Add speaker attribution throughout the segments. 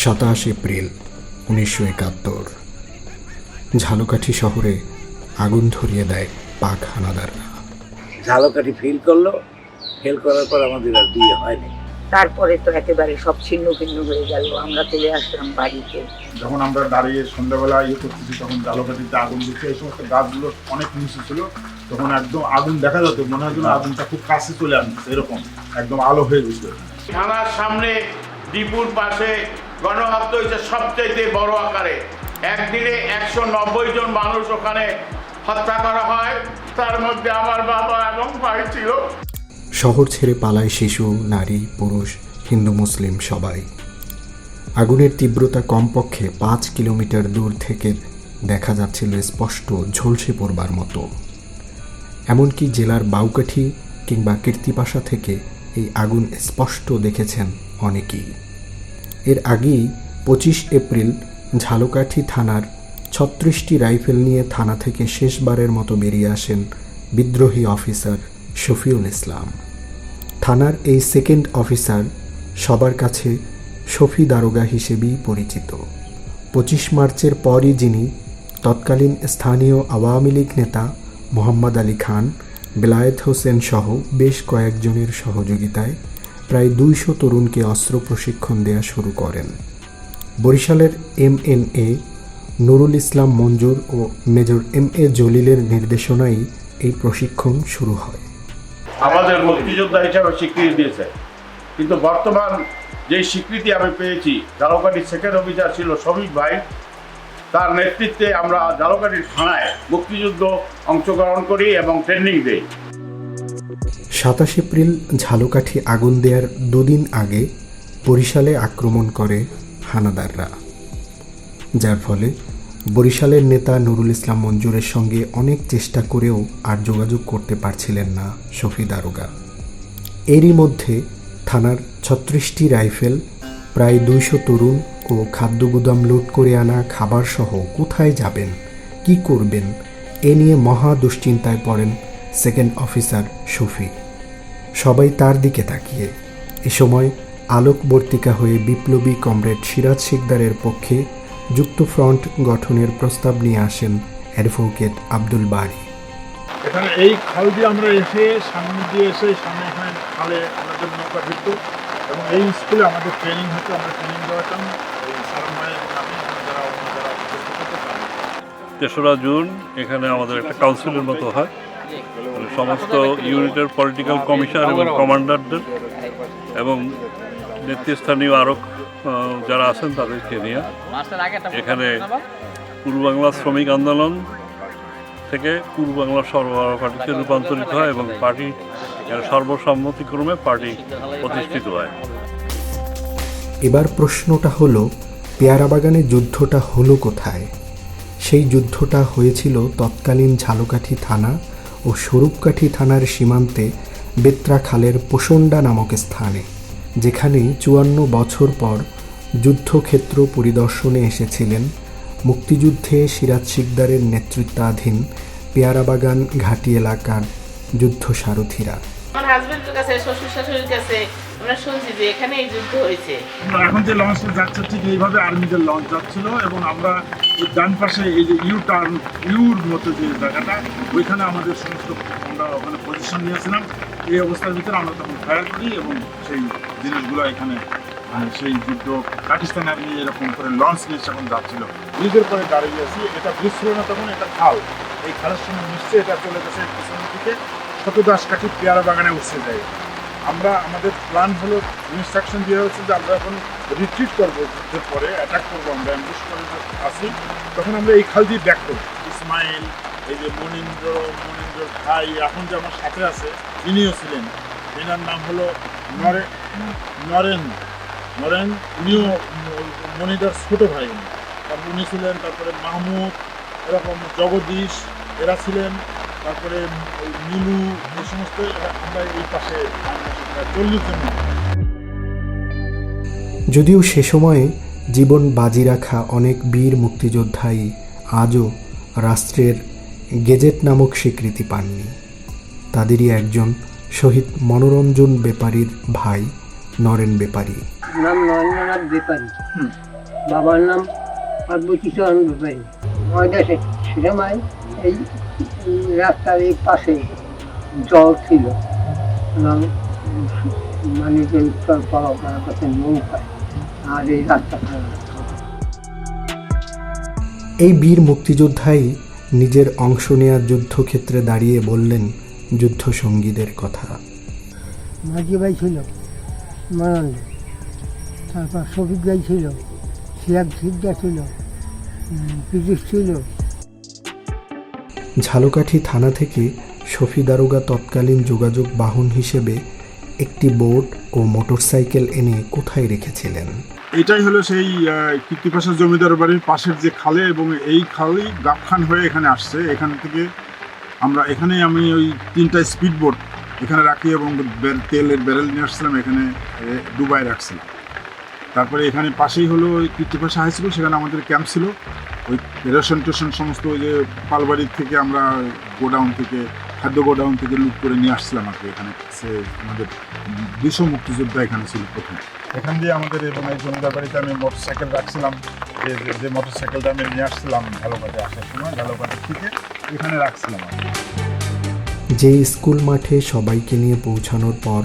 Speaker 1: সাতাশ এপ্রিল উনিশশো একাত্তর। ঝালকাঠি শহরে আগুন ধরিয়ে দেয় পাক হানাদাররা।
Speaker 2: ঝালকাঠি ফিল করল ফেল করার পর আমাদের আর বিয়ে হয়নি।
Speaker 3: তারপরে তো একেবারে সব ছিন্ন ভিন্ন হয়ে গেল আমরা চলে আসলাম বাড়িতে।
Speaker 4: যখন আমরা দাঁড়িয়ে সন্ধ্যাবেলা ইয়ে করতেছি তখন জালকাঠিতে আগুন দিচ্ছে এই সমস্ত গাছগুলো অনেক নিচে ছিল। তখন একদম আগুন দেখা যেত মনে হয় আগুনটা খুব কাছে চলে আসছে এরকম একদম আলো হয়ে গেছিল
Speaker 5: থানার সামনে ডিপুর পাশে গণহত্যা হয়েছে সবচাইতে বড় আকারে। একদিনে একশো নব্বই জন মানুষ ওখানে হত্যা করা হয় তার মধ্যে আমার বাবা এবং ভাই ছিল।
Speaker 1: শহর ছেড়ে পালায় শিশু নারী পুরুষ হিন্দু মুসলিম সবাই। আগুনের তীব্রতা কমপক্ষে পাঁচ কিলোমিটার দূর থেকে দেখা যাচ্ছিল স্পষ্ট ঝলসে পড়বার মতো। এমনকি জেলার বাউকাঠি কিংবা কীর্তিপাশা থেকে এই আগুন স্পষ্ট দেখেছেন অনেকেই। এর আগেই পঁচিশ এপ্রিল ঝালকাঠি থানার ছত্রিশটি রাইফেল নিয়ে থানা থেকে শেষবারের মতো বেরিয়ে আসেন বিদ্রোহী অফিসার শফিউল ইসলাম। থানার এই সেকেন্ড অফিসার সবার কাছে শফি দারোগা হিসেবেই পরিচিত। পঁচিশ মার্চের পরই যিনি তৎকালীন স্থানীয় আওয়ামী লীগ নেতা মোহাম্মদ আলী খান, বেলায়েত হোসেন সহ বেশ কয়েকজনের সহযোগিতায় প্রায় দুইশো তরুণকে অস্ত্র প্রশিক্ষণ দেয়া শুরু করেন। বরিশালের M N A, Nurul Islam Manzur O major M A জলিলের নির্দেশনায় এই প্রশিক্ষণ শুরু হয়।
Speaker 5: আমাদের মুক্তিযোদ্ধা হিসাবে স্বীকৃতি দিয়েছে। কিন্তু বর্তমান যে স্বীকৃতি আমি পেয়েছি জালকাঠির সেকেন্ড অফিসার ছিল শ্রমিক ভাই। তার নেতৃত্বে আমরা জালকাঠির থানায় মুক্তিযুদ্ধ অংশগ্রহণ করি এবং ট্রেনিং দিই।
Speaker 1: সাতাশ এপ্রিল ঝালকাঠি আগুন দেওয়ার দুদিন আগে বরিশালে আক্রমণ করে হানাদাররা, যার ফলে বরিশালের নেতা নুরুল ইসলাম মঞ্জুরের সঙ্গে অনেক চেষ্টা করেও আর যোগাযোগ করতে পারছিলেন না শফি দারোগা এরই মধ্যে থানার ছত্রিশটি রাইফেল, প্রায় দুইশো তরুণ ও খাদ্য গুদাম লুট করে আনা খাবার সহ কোথায় যাবেন? কি করবেন? এ নিয়ে মহা দুশ্চিন্তায় পড়েন সেকেন্ড অফিসার শফি সবাই তার দিকে তাকিয়ে। এ সময় আলোকবর্তিকা হয়ে বিপ্লবী কমরেড সিরাজ শিকদারের পক্ষে যুক্তফ্রন্ট গঠনের প্রস্তাব নিয়ে আসেন অ্যাডভোকেট আব্দুল বারি।
Speaker 4: এখানে এই খাল দিয়ে আমরা এসে সামনে দিয়ে এসে সামনে এখানে খালে আমাদের নৌকা ফিরত এবং এই স্কুলে আমাদের ট্রেনিং হতো আমরা ট্রেনিং দেওয়াতাম এই যারা অন্য যারা।
Speaker 6: তেসরা জুন এখানে আমাদের একটা কাউন্সিলের মতো হয়। মানে সমস্ত ইউনিটের পলিটিক্যাল কমিশন এবং কমান্ডারদের এবং নেতৃস্থানীয় আরও যারা আছেন তাদেরকে নিয়ে এখানে পূর্ব বাংলা শ্রমিক আন্দোলন থেকে পূর্ব বাংলা সর্বহারা পার্টিতে রূপান্তরিত হয় এবং পার্টি সর্বসম্মতিক্রমে পার্টি প্রতিষ্ঠিত হয়।
Speaker 1: এবার প্রশ্নটা হলো পেয়ারা বাগানে যুদ্ধটা হলো কোথায়? সেই যুদ্ধটা হয়েছিল তৎকালীন ঝালকাঠি থানা ও স্বরূপকাঠি থানার সীমান্তে বেত্রা খালের পোষণ্ডা নামক স্থানে, যেখানে চুয়ান্ন বছর পর যুদ্ধক্ষেত্র পরিদর্শনে এসেছিলেন মুক্তিযুদ্ধে সিরাজ শিকদারের নেতৃত্বাধীন পেয়ারাবাগান ঘাটি এলাকার যুদ্ধ সারথীরা।
Speaker 7: আমার হাজবেন্ডের কাছে শ্বশুর শাশুড়ির কাছে আমরা শুনছি যে এখানে এই যুদ্ধ হয়েছে।
Speaker 4: এখন যে লঞ্চটা যাচ্ছে ঠিক এইভাবে আর্মিদের লঞ্চ যাচ্ছিল এবং আমরা ডান পাশে এই যে ইউ টার্ন ইউর মতো যে জায়গাটা ওইখানে আমাদের সমস্ত আমরা ওখানে পজিশন নিয়েছিলাম। এই অবস্থার ভিতরে আমরা তখন ফায়ার করি এবং সেই জিনিসগুলো এখানে সেই যুদ্ধ পাকিস্তান আর্মি এরকম করে লঞ্চ নিয়ে যখন যাচ্ছিল ব্রিজের পরে দাঁড়িয়ে আছি এটা ব্রিজ না তখন এটা খাল। এই খালের সঙ্গে মিশছে, এটা চলে গেছে পিছনের দিকে শতদাস কাঠি পেয়ারা বাগানে উঠছে যায় আমরা, আমাদের প্ল্যান হলো ইনস্ট্রাকশন দেওয়া হচ্ছে যে আমরা এখন রিট্রিট করব যুদ্ধের পরে অ্যাটাক করব আমরা অ্যাম্বুশ করে আসি। তখন আমরা এই খাল দিয়ে ব্যাক করব ইসমাইল, এই যে মনীন্দ্র মনীন্দ্র ভাই এখন যে আমার সাথে আছে ইনিও ছিলেন। এনার নাম হলো নরে নরেন। নরেন উনিও মনিদার ছোট ভাই। তারপর উনি ছিলেন, তারপরে মাহমুদ, এরকম জগদীশ, এরা ছিলেন। তারপরে নীলু এই সমস্ত আমরা এই পাশে চল্লিশ জন।
Speaker 1: যদিও সে সময়ে জীবন বাজি রাখা অনেক বীর মুক্তিযোদ্ধাই আজও রাষ্ট্রের গেজেট নামক স্বীকৃতি পাননি। তাদেরই একজন শহীদ মনোরঞ্জন বেপারীর ভাই নরেন বেপারী।
Speaker 8: নাম নরেন্দ্রনাথ বেপারী। বাবার নাম পার্বতী চরণ বেপারী। আমাদের সিনেমায় এই রাস্তার এই পাশে জল ছিল এবং মানে যে উত্তর পাওয়া কথা নৌকায় আর এই রাস্তা
Speaker 1: এই বীর মুক্তিযোদ্ধাই নিজের অংশ নেওয়ার যুদ্ধক্ষেত্রে দাঁড়িয়ে বললেন যুদ্ধ সঙ্গীদের কথা।
Speaker 8: মাঝি ভাই ছিল মানন্দ তারপর শফিক ভাই ছিল সিরাজ সিদ্ধা ছিল পিজুষ ছিল।
Speaker 1: ঝালকাঠি থানা থেকে শফি দারোগা তৎকালীন যোগাযোগ বাহন হিসেবে একটি বোট ও মোটরসাইকেল এনে কোথায় রেখেছিলেন?
Speaker 4: এটাই হলো সেই কীর্তিপাশা জমিদার বাড়ির পাশের যে খালে এবং এই খালেই গাবখান হয়ে এখানে আসছে। এখান থেকে আমরা এখানে আমি ওই তিনটা স্পিড বোট এখানে রাখি এবং তেলের ব্যারেল নিয়ে আসছিলাম এখানে ডুবাই রাখছিলাম। তারপরে এখানে পাশেই হলো ওই কীর্তিপাশা হাই স্কুল, সেখানে আমাদের ক্যাম্প ছিল। ওই রেশন টেশন সমস্ত ওই যে পালবাড়ির থেকে আমরা গোডাউন থেকে, খাদ্য গোডাউন থেকে লুট করে নিয়ে আসছিলাম আর এখানে। সে আমাদের দুশো মুক্তিযোদ্ধা এখানে ছিল প্রথমে। এখান দিয়ে আমাদের এবং এই জমিদার বাড়িতে আমি মোটর সাইকেল রাখছিলাম। যে, যে- মোটর সাইকেলটা আমি নিয়ে আসছিলাম ঝালকাটে আসার সময় ঝালকাটে থেকে এখানে রাখছিলাম
Speaker 1: যে স্কুল মাঠে সবাইকে নিয়ে পৌঁছানোর পর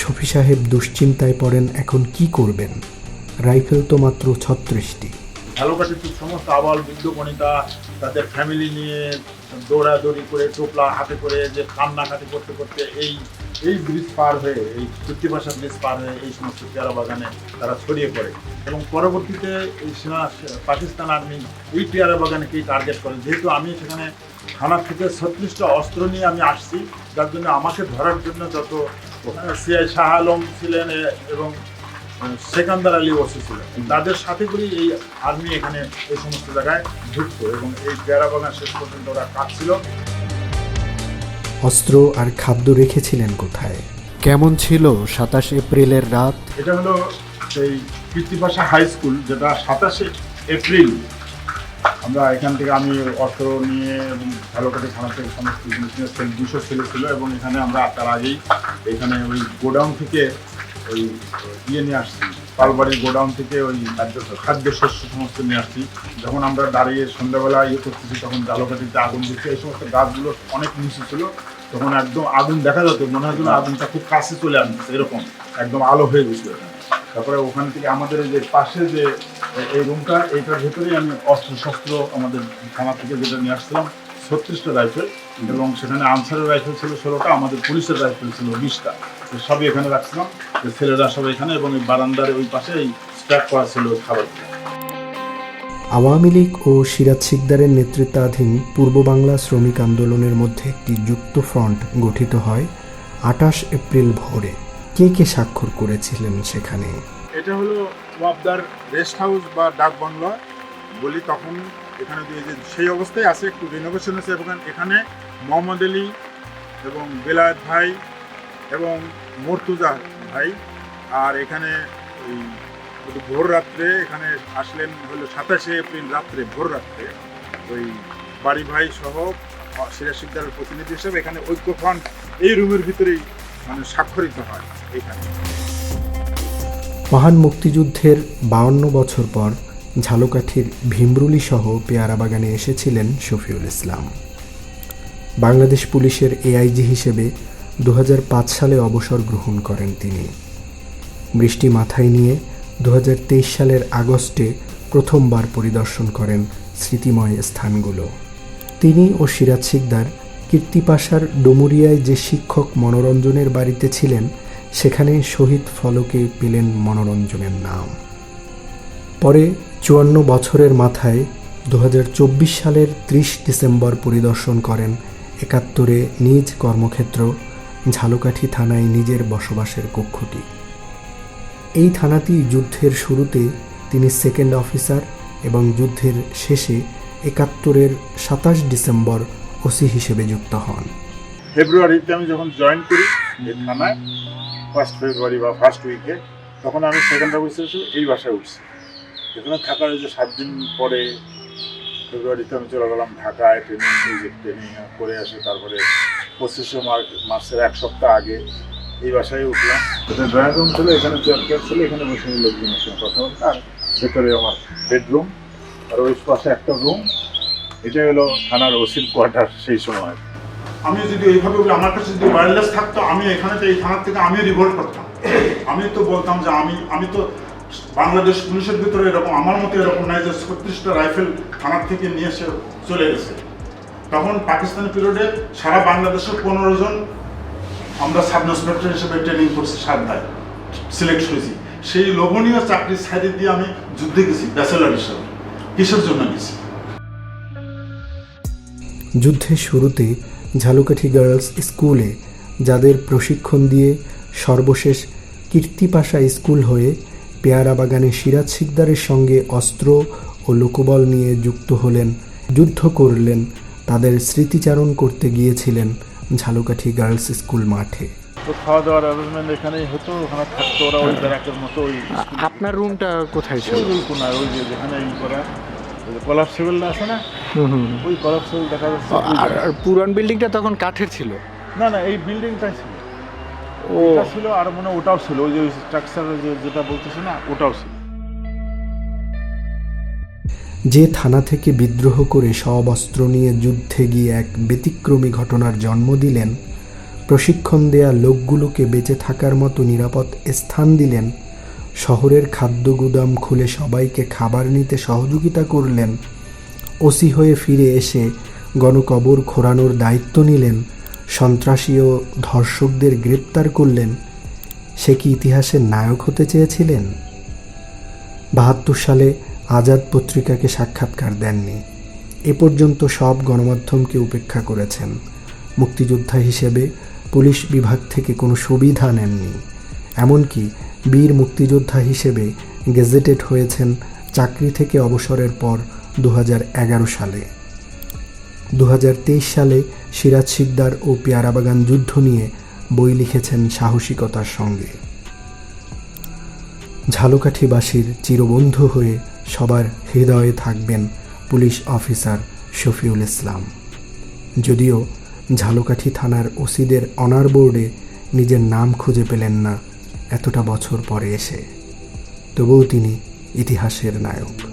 Speaker 1: শফি সাহেব দুশ্চিন্তায় পড়েন, এখন কি করবেন? রাইফেল তো মাত্র ছত্রিশটি।
Speaker 4: ঝালকাঠিতে সমস্ত আবাল বৃদ্ধ বনিতা, তাদের ফ্যামিলি নিয়ে দৌড়াদৌড়ি করে টোপলা হাতে করে যে কান্নাকাটি করতে করতে এই এই ব্রিজ পার হয়ে, এই কৃত্তিভাষা ব্রিজ পার হয়ে এই সমস্ত পেয়ারা বাগানে তারা ছড়িয়ে পড়ে। এবং পরবর্তীতে এই পাকিস্তান আর্মি এই পেয়ারা বাগানকেই টার্গেট করে। যেহেতু আমি সেখানে থানা থেকে ছত্রিশটা অস্ত্র নিয়ে আমি আসছি, যার জন্য আমাকে ধরার জন্য যত সিআই শাহ আলম ছিলেন এবং সেকান্দার আলী ওসি ছিল তাদের সাথে করেই এই আর্মি এখানে এই সমস্ত জায়গায় ঢুকতো এবং এই পেয়ারা বাগান শেষ পর্যন্ত ওরা কাটছিল।
Speaker 1: অস্ত্র আর খাদ্য রেখেছিলেন কোথায়? কেমন ছিল সাতাশ এপ্রিলের রাত?
Speaker 4: এটা হলো সেই কৃত্তিপাশা হাই স্কুল যেটা সাতাশে এপ্রিল আমরা এখান থেকে আমি অস্ত্র নিয়ে এবং থানা থেকে সমস্ত জিনিস দুশো ছেলে ছিল এবং এখানে আমরা তার আগেই এখানে ওই গোডাউন থেকে ওই ইয়ে নিয়ে আসছি, পালবাড়ির গোডাউন থেকে ওই খাদ্য খাদ্য শস্য সমস্ত নিয়ে আসছি। যখন আমরা দাঁড়িয়ে সন্ধ্যাবেলা ইয়ে করতেছি, তখন ঝালকাঠিতে আগুন দিচ্ছে, এই সমস্ত গাছগুলো অনেক নিচু ছিল, তখন একদম আগুন দেখা যেত, মনে হয় আগুনটা খুব কাছে চলে আসছে, এরকম একদম আলো হয়ে গেছিল তারপরে ওখান থেকে আমাদের যে পাশে যে এই রুমটা এইটার ভেতরে আমি অস্ত্র শস্ত্র আমাদের থানা থেকে যেটা নিয়ে আসছিলাম, ছত্রিশটা রাইফেল এবং সেখানে আনসারের রাইফেল ছিল ষোলোটা, আমাদের পুলিশের রাইফেল ছিল বিশটা। সবই এখানে রাখছিলাম ছেলেরা সব এখানে এবং এই বারান্দার ওই পাশে এই স্ট্যাক করা ছিল খাবার।
Speaker 1: আওয়ামী লীগ ও সিরাজ সিকদারের নেতৃত্বাধীন পূর্ব বাংলা শ্রমিক আন্দোলনের মধ্যে একটি যুক্ত ফ্রন্ট গঠিত হয় আটাশ এপ্রিল ভোরে। কে কে স্বাক্ষর করেছিলেন সেখানে?
Speaker 4: এটা হলো ওয়াবদার রেস্ট হাউস বা ডাক বাংলা। বলি তখন এখানে যে সেই অবস্থায় আছে একটু রিনোভেশন আছে এবং এখানে মোহাম্মদ আলী এবং বেলায়েত ভাই এবং মর্তুজা ভাই আর এখানে ওই ভোর রাত্রে এখানে আসলেন হলো সাতাশে এপ্রিল রাত্রে, ভোর রাত্রে। ওই বাড়ি ভাই সহ সিরাজ সিকদারের প্রতিনিধি হিসেবে এখানে ঐক্য ফ্রন্ট এই রুমের ভিতরেই স্বাক্ষরিত হয় এখানে
Speaker 1: মহান মুক্তিযুদ্ধের বাউন্ন বছর পর ঝালকাঠির ভীমরুলি সহ পেয়ারা বাগানে এসেছিলেন শফিউল ইসলাম। বাংলাদেশ পুলিশের এআইজি হিসেবে দু হাজার পাঁচ সালে অবসর গ্রহণ করেন তিনি। বৃষ্টি মাথায় নিয়ে দু হাজার তেইশ সালের আগস্টে প্রথমবার পরিদর্শন করেন স্মৃতিময় স্থানগুলো। তিনি ও সিরাজ সিকদার কীর্তিপাশার ডুমুরিয়ায় যে শিক্ষক মনোরঞ্জনের বাড়িতে ছিলেন, সেখানে শহীদ ফলকে পেলেন মনোরঞ্জনের নাম। পরে চুয়ান্ন বছরের মাথায় দু হাজার চব্বিশ সালের ত্রিশ ডিসেম্বর পরিদর্শন করেন একাত্তরে নিজ কর্মক্ষেত্র, ঝালকাঠি থানায় নিজের বসবাসের কক্ষটি। এই থানাটি যুদ্ধের শুরুতে তিনি সেকেন্ড অফিসার এবং যুদ্ধের শেষে একাত্তরের সাতাশ ডিসেম্বর ওসি হিসেবে যুক্ত হন।
Speaker 4: ফেব্রুয়ারিতে আমি যখন জয়েন করি থানায় ফার্স্ট ফেব্রুয়ারি বা ফার্স্ট উইকে তখন আমি সেকেন্ড হিসেবে এই বাসায় উঠছি। এখানে থাকার যে সাত দিন পরে ফেব্রুয়ারিতে আমি চলে গেলাম ঢাকায় ট্রেনিং যে ট্রেনিং করে আসে তারপরে পঁচিশে মার্চ, মাসের এক সপ্তাহ আগে এই বাসায় উঠলাম। এটা ড্রয়িং রুম ছিল, এখানে চেয়ার চেয়ার ছিল, এখানে বসে লোকজনের সঙ্গে কথা বলতে আর ভেতরে আমার বেডরুম আর ওই পাশে একটা রুম এটা হলো থানার ওসির কোয়ার্টার সেই সময়। আমি যদি এইভাবে বলি, আমার কাছে যদি ওয়্যারলেস থাকতো আমি এখানে তো এই থানার থেকে আমি রিভোল্ট করতাম। আমি তো বলতাম যে আমি আমি তো বাংলাদেশ পুলিশের ভিতরে এরকম আমার মতো এরকম নাই যে ছত্রিশটা রাইফেল থানার থেকে নিয়ে এসে চলে গেছে। তখন পাকিস্তানি পিরিয়ডে সারা বাংলাদেশের পনেরো জন আমরা সাব ইন্সপেক্টর হিসেবে ট্রেনিং করছি সাতটায় সিলেক্ট হয়েছি। সেই লোভনীয় চাকরি সাইডে দিয়ে আমি যুদ্ধে গেছি ব্যাচেলার হিসেবে। কিসের জন্য গেছি?
Speaker 1: যুদ্ধের শুরুতে ঝালুকাঠি গার্লস স্কুলে যাদের প্রশিক্ষণ দিয়ে সর্বশেষ কীর্তিপাশা স্কুল হয়ে পেয়ারা বাগানে সিরাজ শিকদারের সঙ্গে অস্ত্র ও লোকবল নিয়ে যুক্ত হলেন যুদ্ধ করলেন তাদের স্মৃতিচারণ করতে গিয়েছিলেন ঝালুকাঠি গার্লস স্কুল মাঠে।
Speaker 4: তো খাওয়া দাওয়ার অ্যারেঞ্জমেন্ট এখানেই হতো ওখানে থাকতো ওরা ওই ব্যারাকের মতো ওই
Speaker 1: আপনার রুমটা কোথায় ছিল?
Speaker 4: ওই কোনায় ওই যে যেখানে করা কলাপসিবল আছে না? ওই কলাপসিবল দেখা যাচ্ছে। ওই
Speaker 1: আর। পুরান বিল্ডিংটা তখন কাঠের ছিল?
Speaker 4: না না এই বিল্ডিংটাই ছিল।
Speaker 1: ও।
Speaker 4: ছিল আর মনে হয় ওটাও ছিল ওই যে স্ট্রাকচার যেটা বলতেছে না ওটাও ছিল।
Speaker 1: যে থানা থেকে বিদ্রোহ করে সব অস্ত্র নিয়ে যুদ্ধে গিয়ে এক ব্যতিক্রমী ঘটনার জন্ম দিলেন প্রশিক্ষণ দেয়া লোকগুলোকে বেঁচে থাকার মতো নিরাপদ স্থান দিলেন শহরের খাদ্য গুদাম খুলে সবাইকে খাবার নিতে সহযোগিতা করলেন ওসি হয়ে ফিরে এসে গণকবর খোরানোর দায়িত্ব নিলেন, সন্ত্রাসী ও ধর্ষকদের গ্রেপ্তার করলেন। সে কি ইতিহাসের নায়ক হতে চেয়েছিলেন? বাহাত্তর সালে আজাদ পত্রিকাকে সাক্ষাৎকার দেননি। এ পর্যন্ত সব গণমাধ্যমকে উপেক্ষা করেছেন। মুক্তিযোদ্ধা হিসেবে পুলিশ বিভাগ থেকে কোনো সুবিধা নেননি। এমনকি বীর মুক্তিযোদ্ধা হিসেবে গেজেটেড হয়েছেন চাকরি থেকে অবসরের পর সালে। দু হাজার তেইশ সালে সিরাজ শিকদার ও পেয়ারাবাগান যুদ্ধ নিয়ে বই লিখেছেন সাহসিকতার সঙ্গে। ঝালকাঠিবাসীর চিরবন্ধু হয়ে সবার হৃদয়ে থাকবেন পুলিশ অফিসার শফিউল ইসলাম। যদিও ঝালকাঠি থানার ওসিদের অনার বোর্ডে নিজের নাম খুঁজে পেলেন না, এতটা বছর পরে এসে। তবুও তিনি ইতিহাসের নায়ক।